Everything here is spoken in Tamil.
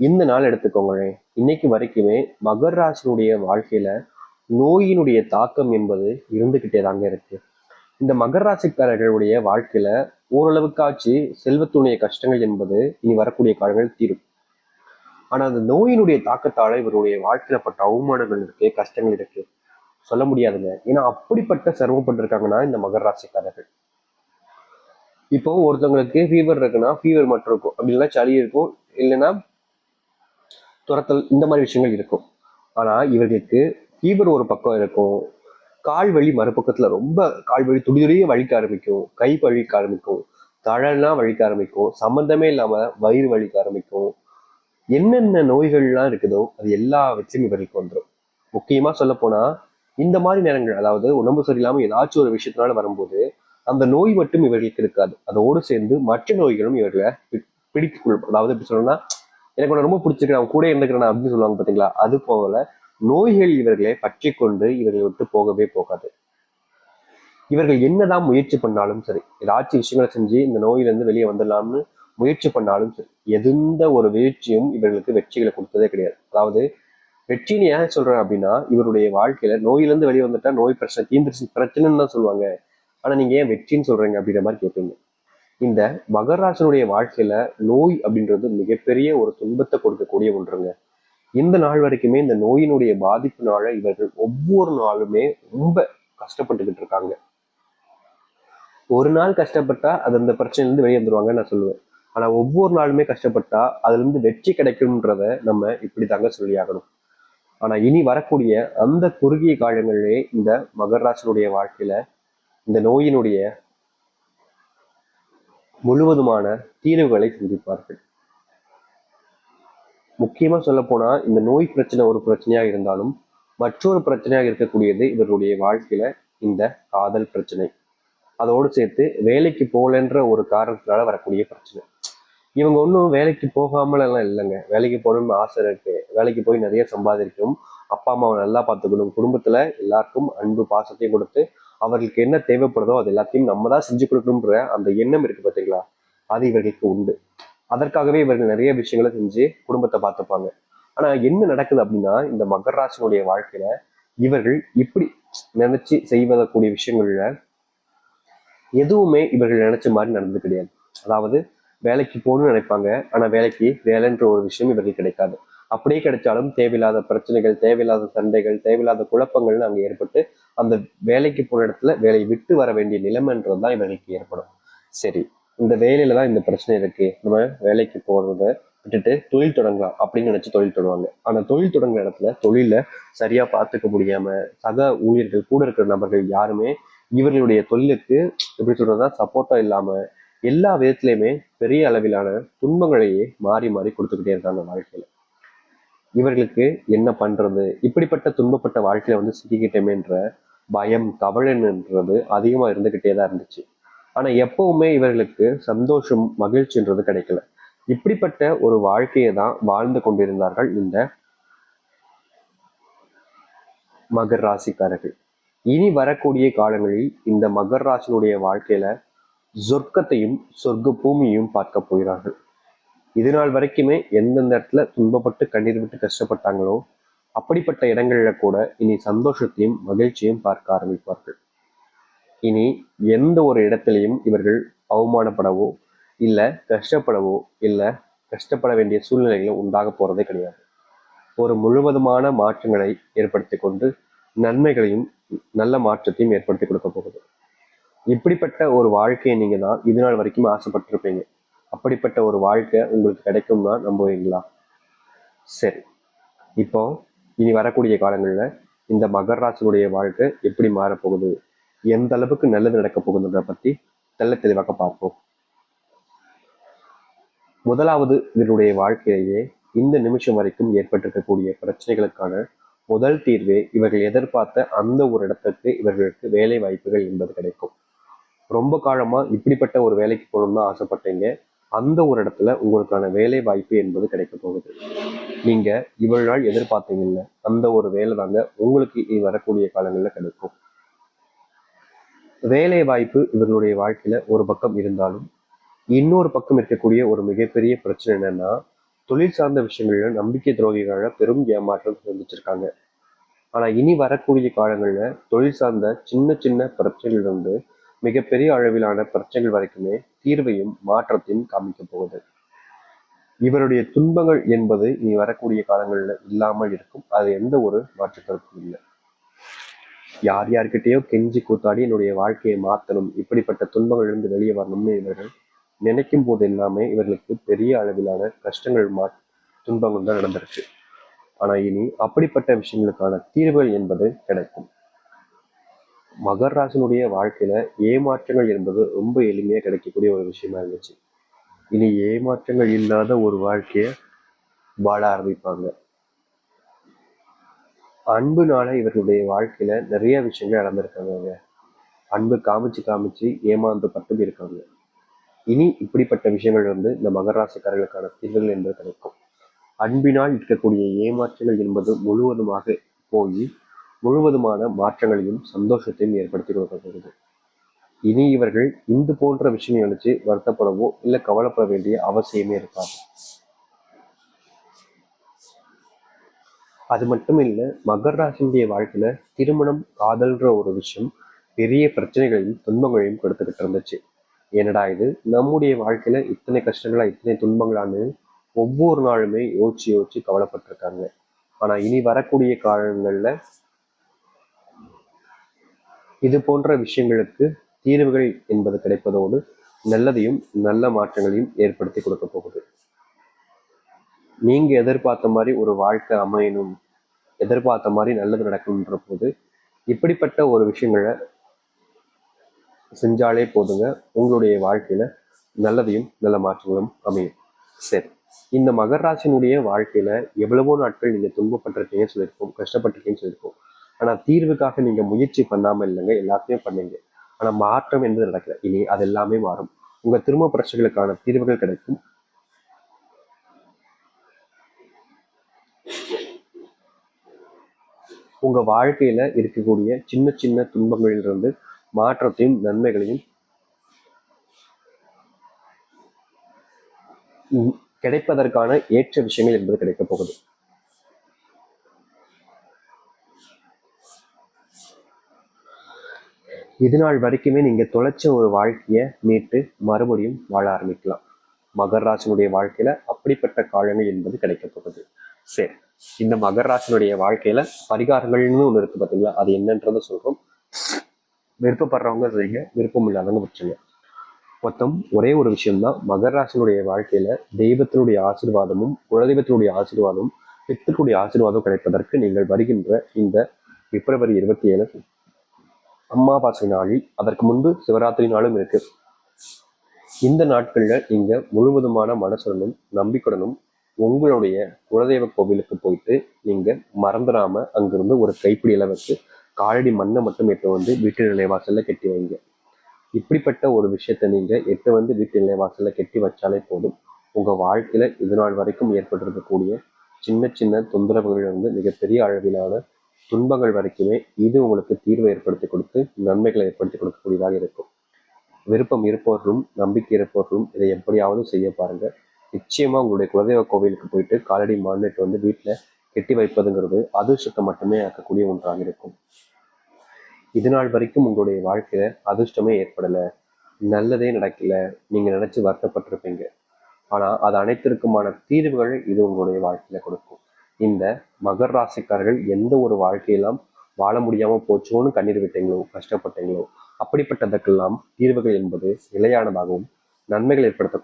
இந்த நாள் எடுத்துக்கோங்களேன். இன்னைக்கு வரைக்குமே மகர் ராசினுடைய வாழ்க்கையில நோயினுடைய தாக்கம் என்பது இருந்துகிட்டே தாங்க இருக்கு. இந்த மகர் ராசிக்காரர்களுடைய வாழ்க்கையில ஓரளவுக்காச்சு செல்வத்துடைய கஷ்டங்கள் என்பது இனி வரக்கூடிய காலங்கள் தீரும். ஆனா அந்த நோயினுடைய தாக்கத்தால இவருடைய வாழ்க்கையில பட்ட அவமானங்கள் இருக்கு கஷ்டங்கள் இருக்கு. சொல்ல முடியாதுங்க. ஏன்னா அப்படிப்பட்ட சிரமப்பட்டிருக்காங்கன்னா இந்த மகர் ராசிக்காரர்கள் இப்போ ஒருத்தவங்களுக்கு ஃபீவர் இருக்குன்னா ஃபீவர் மட்டும் இருக்கும். அப்படி இல்லைன்னா சளி இருக்கும். இல்லைன்னா துரத்தல் இந்த மாதிரி விஷயங்கள் இருக்கும். ஆனால் இவர்களுக்கு ஃபீவர் ஒரு பக்கம் இருக்கும். கால் வலி மறுபக்கத்தில் ரொம்ப கால் வலி துடிதுடியே வலிக்க ஆரம்பிக்கும். கை வலிக்க ஆரம்பிக்கும். தழலாம் வலிக்க ஆரம்பிக்கும். சம்மந்தமே இல்லாமல் வயிறு வலிக்க ஆரம்பிக்கும். என்னென்ன நோய்கள்லாம் இருக்குதோ அது எல்லா வச்சும் இவர்களுக்கு வந்துடும் முக்கியமாக சொல்லப்போனால் இந்த மாதிரி நேரங்கள் அதாவது உடம்பு சரியில்லாமல் ஏதாச்சும் ஒரு விஷயத்தினால வரும்போது அந்த நோய் மட்டும் இவர்களுக்கு இருக்காது. அதோடு சேர்ந்து மற்ற நோய்களும் இவர்களை பிடித்து பிடித்துக் கொள்ளும். அதாவது எப்படி சொல்லணும்னா எனக்கு உன்னை ரொம்ப பிடிச்சிருக்கு அவன் கூட இருந்துக்கிறேன் அப்படின்னு சொல்லுவாங்க பாத்தீங்களா? அது போல நோய்கள் இவர்களை பற்றி கொண்டு இவர்களை விட்டு போகவே போகாது. இவர்கள் என்னதான் முயற்சி பண்ணாலும் சரி ஏதாச்சும் விஷயங்களை செஞ்சு இந்த நோயிலிருந்து வெளியே வந்துடலாம்னு முயற்சி பண்ணாலும் சரி எந்த ஒரு முயற்சியும் இவர்களுக்கு வெற்றிகளை கொடுத்ததே கிடையாது. அதாவது வெற்றின்னு ஏன் சொல்றேன் அப்படின்னா இவருடைய வாழ்க்கையில நோயிலிருந்து வெளியே வந்துட்டா நோய் பிரச்சனை தீந்துருச்சு பிரச்சனைன்னு தான் சொல்லுவாங்க. ஆனா நீங்க ஏன் வெற்றின்னு சொல்றீங்க அப்படின்ற மாதிரி கேட்பீங்க. இந்த மகராசனுடைய வாழ்க்கையில நோய் அப்படின்றது மிகப்பெரிய ஒரு துன்பத்தை கொடுக்கக்கூடிய ஒன்றுங்க. இந்த நாள் வரைக்குமே இந்த நோயினுடைய பாதிப்புனால இவர்கள் ஒவ்வொரு நாளுமே ரொம்ப கஷ்டப்பட்டுக்கிட்டு இருக்காங்க. ஒரு நாள் கஷ்டப்பட்டா அது அந்த பிரச்சனையிலிருந்து வெளியே வந்துருவாங்கன்னு நான் சொல்லுவேன். ஆனா ஒவ்வொரு நாளுமே கஷ்டப்பட்டா அதுல இருந்து வெற்றி கிடைக்கும்ன்றத நம்ம இப்படி தாங்க சொல்லி ஆகணும் ஆனா இனி வரக்கூடிய அந்த குறுகிய காலங்களிலே இந்த மகராசனுடைய வாழ்க்கையில இந்த நோயினுடைய முழுவதுமான தீர்வுகளை சந்திப்பார்கள். முக்கியமா சொல்ல போனா இந்த நோய் பிரச்சனை ஒரு பிரச்சனையா இருந்தாலும் மற்றொரு பிரச்சனையாக இருக்கக்கூடியது இவருடைய வாழ்க்கையில இந்த காதல் பிரச்சனை. அதோடு சேர்த்து வேலைக்கு போகலன்ற ஒரு காரணத்தினால வரக்கூடிய பிரச்சனை. இவங்க ஒன்றும் வேலைக்கு போகாமலாம் இல்லைங்க. வேலைக்கு போகணும்னு ஆசை இருக்கு. வேலைக்கு போய் நிறைய சம்பாதிக்கணும். அப்பா அம்மாவை நல்லா பார்த்துக்கணும். குடும்பத்துல எல்லாருக்கும் அன்பு பாசத்தையும் கொடுத்து அவர்களுக்கு என்ன தேவைப்படுதோ அது எல்லாத்தையும் நம்ம தான் செஞ்சு கொடுக்கணுன்ற அந்த எண்ணம் இருக்கு பார்த்தீங்களா அது இவர்களுக்கு உண்டு. அதற்காகவே இவர்கள் நிறைய விஷயங்களை செஞ்சு குடும்பத்தை பார்த்துப்பாங்க. ஆனா என்ன நடக்குது அப்படின்னா இந்த மகராசனுடைய வாழ்க்கையில இவர்கள் இப்படி நினைச்சு செய்வதக்கூடிய விஷயங்கள்ல எதுவுமே இவர்கள் நினைச்ச மாதிரி நடந்தது கிடையாது. அதாவது வேலைக்கு போகணும்னு நினைப்பாங்க. ஆனா வேலைக்கு வேலைன்ற ஒரு விஷயம் இவர்கள் கிடைக்காது. அப்படியே கிடைச்சாலும் தேவையில்லாத பிரச்சனைகள் தேவையில்லாத சண்டைகள் தேவையில்லாத குழப்பங்கள்னு அங்கே ஏற்பட்டு அந்த வேலைக்கு போன இடத்துல வேலையை விட்டு வர வேண்டிய நிலைமைன்றது தான் இவர்களுக்கு ஏற்படும். சரி இந்த வேலையில தான் இந்த பிரச்சனை இருக்கு. நம்ம வேலைக்கு போறத விட்டுட்டு தொழில் தொடங்கலாம் அப்படின்னு நினைச்சு தொழில் தொடங்குவாங்க. ஆனா தொழில் தொடங்குற இடத்துல தொழில சரியா பார்த்துக்க முடியாம சக ஊழியர்கள் கூட இருக்கிற நபர்கள் யாருமே இவர்களுடைய தொழிலுக்கு எப்படி சொல்றதா சப்போர்ட்டா இல்லாம எல்லா விதத்திலையுமே பெரிய அளவிலான துன்பங்களையே மாறி மாறி கொடுத்துக்கிட்டே இருக்காங்க வாழ்க்கையில. இவர்களுக்கு என்ன பண்றது? இப்படிப்பட்ட துன்பப்பட்ட வாழ்க்கையில வந்து சிக்கிக்கிட்டோமேன்ற பயம் கவலைன்றது அதிகமா இருந்துகிட்டே தான் இருந்துச்சு. ஆனா எப்பவுமே இவர்களுக்கு சந்தோஷம் மகிழ்ச்சின்றது கிடைக்கல. இப்படிப்பட்ட ஒரு வாழ்க்கையை தான் வாழ்ந்து கொண்டிருந்தார்கள் இந்த மகர் ராசிக்காரர்கள். இனி வரக்கூடிய காலங்களில் இந்த மகர் ராசினுடைய வாழ்க்கையில சொர்க்கத்தையும் சொர்க்க பூமியையும் பார்க்க போகிறார்கள். இது நாள் வரைக்குமே எந்தெந்த இடத்துல துன்பப்பட்டு கண்ணீர் விட்டு கஷ்டப்பட்டாங்களோ அப்படிப்பட்ட இடங்களில் கூட இனி சந்தோஷத்தையும் மகிழ்ச்சியும் பார்க்க ஆரம்பிப்பார்கள். இனி எந்த ஒரு இடத்திலையும் இவர்கள் அவமானப்படவோ இல்லை கஷ்டப்படவோ இல்லை கஷ்டப்பட வேண்டிய சூழ்நிலைகளும் உண்டாக போகிறதே கிடையாது. ஒரு முழுவதுமான மாற்றங்களை ஏற்படுத்தி கொண்டு நன்மைகளையும் நல்ல மாற்றத்தையும் ஏற்படுத்தி கொடுக்க போகுது. இப்படிப்பட்ட ஒரு வாழ்க்கையை நீங்கள் தான் இது நாள் வரைக்கும் ஆசைப்பட்டிருப்பீங்க. அப்படிப்பட்ட ஒரு வாழ்க்கை உங்களுக்கு கிடைக்கும்னா நம்புவீங்களா? சரி. இப்போ இனி வரக்கூடிய காலங்களில் இந்த மகர் வாழ்க்கை எப்படி மாறப்போகுது? எந்த அளவுக்கு நல்லது நடக்க போகுதுன்றத பத்தி தெல்ல தெளிவாக பார்ப்போம். முதலாவது இதனுடைய வாழ்க்கையிலேயே இந்த நிமிஷம் வரைக்கும் ஏற்பட்டிருக்கக்கூடிய பிரச்சனைகளுக்கான முதல் தீர்வே இவர்கள் எதிர்பார்த்த அந்த ஒரு இடத்துக்கு இவர்களுக்கு வேலை வாய்ப்புகள் என்பது கிடைக்கும். ரொம்ப காலமா இப்படிப்பட்ட ஒரு வேலைக்கு போகணும்னு தான் ஆசைப்பட்டீங்க. அந்த ஒரு இடத்துல உங்களுக்கான வேலை வாய்ப்பு என்பது கிடைக்க போகுது. நீங்க இவ்வளவு நாள் எதிர்பார்த்தீங்கல்ல அந்த ஒரு வேலை தாங்க உங்களுக்கு இனி வரக்கூடிய காலங்களில் கிடைக்கும். வேலை வாய்ப்பு இவர்களுடைய வாழ்க்கையில ஒரு பக்கம் இருந்தாலும் இன்னொரு பக்கம் இருக்கக்கூடிய ஒரு மிகப்பெரிய பிரச்சனை என்னன்னா தொழில் சார்ந்த விஷயங்கள்ல நம்பிக்கை துரோகிகள பெரும் ஏமாற்றம் சந்திச்சிருக்காங்க. ஆனா இனி வரக்கூடிய காலங்கள்ல தொழில் சார்ந்த சின்ன சின்ன பிரச்சனைகள் மிகப்பெரிய அளவிலான பிரச்சனைகள் வரைக்குமே தீர்வையும் மாற்றத்தையும் காமிக்க போகுது. இவருடைய துன்பங்கள் என்பது இனி வரக்கூடிய காலங்களில் இல்லாமல் இருக்கும். அது எந்த ஒரு மாற்று இல்லை. யார் யார்கிட்டயோ கெஞ்சி கூத்தாடி என்னுடைய வாழ்க்கையை மாத்தணும் இப்படிப்பட்ட துன்பங்களிலிருந்து வெளியே வரணும்னு இவர்கள் நினைக்கும் போது எல்லாமே இவர்களுக்கு பெரிய அளவிலான கஷ்டங்கள் மா துன்பங்கள் தான் நடந்திருக்கு. ஆனா இனி அப்படிப்பட்ட விஷயங்களுக்கான தீர்வுகள் என்பது கிடைக்கும். மகர் ராசினுடைய வாழ்க்கையில ஏமாற்றங்கள் என்பது ரொம்ப எளிமையா கிடைக்கக்கூடிய ஒரு விஷயமா இருந்துச்சு. இனி ஏமாற்றங்கள் இல்லாத ஒரு வாழ்க்கைய வாழ ஆரம்பிப்பாங்க. அன்புனால இவர்களுடைய வாழ்க்கையில நிறைய விஷயங்கள் நடந்திருக்காங்க அன்பு காமிச்சு காமிச்சு ஏமாந்து பட்டு இருக்காங்க இனி இப்படிப்பட்ட விஷயங்கள் வந்து இந்த மகராசிக்காரர்களுக்கான தீர்வுகள் என்பது கிடைக்கும். அன்பினால் இருக்கக்கூடிய ஏமாற்றங்கள் என்பது முழுவதுமாக போய் முழுவதுமான மாற்றங்களையும் சந்தோஷத்தையும் ஏற்படுத்தி கொடுக்கப்படுகிறது இனி இவர்கள் இந்து போன்ற விஷயம் நினைச்சு வருத்தப்படவோ இல்லை கவலைப்பட வேண்டிய அவசியமே இருக்காது. அது மட்டும் இல்லை மகர் ராசினுடைய வாழ்க்கையில திருமணம் காதல்ன்ற ஒரு விஷயம் பெரிய பிரச்சனைகளையும் துன்பங்களையும் கொடுத்துக்கிட்டு இருந்துச்சு. என்னடா இது? நம்முடைய வாழ்க்கையில இத்தனை கஷ்டங்களா இத்தனை துன்பங்களான்னு ஒவ்வொரு நாளுமே யோசிச்சு யோசிச்சு கவலைப்பட்டிருக்காங்க. ஆனா இனி வரக்கூடிய காலங்கள்ல இது போன்ற விஷயங்களுக்கு தீர்வுகள் என்பது கிடைப்பதோடு நல்லதையும் நல்ல மாற்றங்களையும் ஏற்படுத்தி கொடுக்க போகுது. நீங்க எதிர்பார்த்த மாதிரி ஒரு வாழ்க்கை அமையணும் எதிர்பார்த்த மாதிரி நல்லது நடக்கணுன்ற போது இப்படிப்பட்ட ஒரு விஷயங்களை செஞ்சாலே போதுங்க. உங்களுடைய வாழ்க்கையில நல்லதையும் நல்ல மாற்றங்களும் அமையும். சரி இந்த மகராசினுடைய வாழ்க்கையில எவ்வளவோ நாட்கள் நீங்க துன்பப்பட்டிருக்கீங்கன்னு சொல்லியிருக்கோம் கஷ்டப்பட்டிருக்கீங்கன்னு சொல்லியிருக்கோம் ஆனா தீர்வுக்காக நீங்க முயற்சி பண்ணாமல் இல்லைங்க எல்லாத்தையும் பண்ணீங்க. ஆனா மாற்றம் என்பது நடக்கல. இனி அது எல்லாமே மாறும். உங்க திரும்ப பிரச்சனைகளுக்கான தீர்வுகள் கிடைக்கும். உங்க வாழ்க்கையில இருக்கக்கூடிய சின்ன சின்ன துன்பங்களிலிருந்து மாற்றத்தையும் நன்மைகளையும் கிடைப்பதற்கான ஏற்ற விஷயங்கள் என்பது கிடைக்க போகுது. இது நாள் வரைக்குமே நீங்க தொலைச்ச ஒரு வாழ்க்கையை மீட்டு மறுபடியும் வாழ ஆரம்பிக்கலாம். மகர்ராசனுடைய வாழ்க்கையில அப்படிப்பட்ட காலங்கள் என்பது கிடைக்க போகுது. சரி இந்த மகர்ராசனுடைய வாழ்க்கையில பரிகாரங்கள்னு ஒண்ணு இருக்கு பார்த்தீங்களா அது என்னன்றத சொல்றோம். விருப்பப்படுறவங்க செய்யுங்க விருப்பம் இல்லாதவங்க வச்சுங்க. மொத்தம் ஒரே ஒரு விஷயம்தான் மகராசனுடைய வாழ்க்கையில தெய்வத்தினுடைய ஆசீர்வாதமும் குலதெய்வத்தினுடைய ஆசீர்வாதமும் பித்தருடைய ஆசீர்வாதம் கிடைப்பதற்கு நீங்கள் வருகின்ற இந்த பிப்ரவரி இருபத்தி ஏழு அம்மாவாசை நாளில் அதற்கு முன்பு சிவராத்திரி நாளும் இருக்கு. இந்த நாட்கள்ல நீங்க முழுவதுமான மனசுடனும் நம்பிக்கையுடனும் உங்களுடைய குலதெய்வ கோவிலுக்கு போயிட்டு நீங்க மறந்துடாம அங்கிருந்து ஒரு கைப்பிடி அளவுக்கு காலடி மண்ணை மட்டும் எட்டு வந்து வீட்டு நிலைவாசல்ல கட்டி வைங்க. இப்படிப்பட்ட ஒரு விஷயத்தை நீங்க எட்டு வந்து வீட்டு நிலைவாசல்ல கட்டி வச்சாலே போதும். உங்க வாழ்க்கையில இது நாள் வரைக்கும் ஏற்பட்டிருக்கக்கூடிய சின்ன சின்ன தொந்தரவுகள் வந்து மிகப்பெரிய அளவிலான துன்பங்கள் வரைக்குமே இது உங்களுக்கு தீர்வை ஏற்படுத்தி கொடுத்து நன்மைகளை ஏற்படுத்தி கொடுக்கக்கூடியதாக இருக்கும். விருப்பம் இருப்பவர்களும் நம்பிக்கை இருப்பவர்களும் இதை எப்படியாவது செய்ய பாருங்க. நிச்சயமா உங்களுடைய குலதெய்வ கோவிலுக்கு போயிட்டு காலடி மாநிலத்தை வந்து வீட்டில் கெட்டி வைப்பதுங்கிறது அதிர்ஷ்டத்தை மட்டுமே ஆக்கக்கூடிய ஒன்றாக இருக்கும். இது நாள் வரைக்கும் உங்களுடைய வாழ்க்கையில அதிர்ஷ்டமே ஏற்படலை நல்லதே நடக்கல நீங்க நினைச்சு வருத்தப்பட்டிருப்பீங்க. ஆனா அது அனைத்திற்குமான தீர்வுகள் இது உங்களுடைய வாழ்க்கையில கொடுக்கும். இந்த மகர் ராசிக்காரர்கள் எந்த ஒரு வாழ்க்கையெல்லாம் வாழ முடியாம போச்சோன்னு கண்ணீர் விட்டீங்களோ கஷ்டப்பட்டீங்களோ அப்படிப்பட்டதற்கெல்லாம் தீர்வுகள் என்பது நிலையானதாகவும் நன்மைகள் ஏற்படுத்தக்கூடிய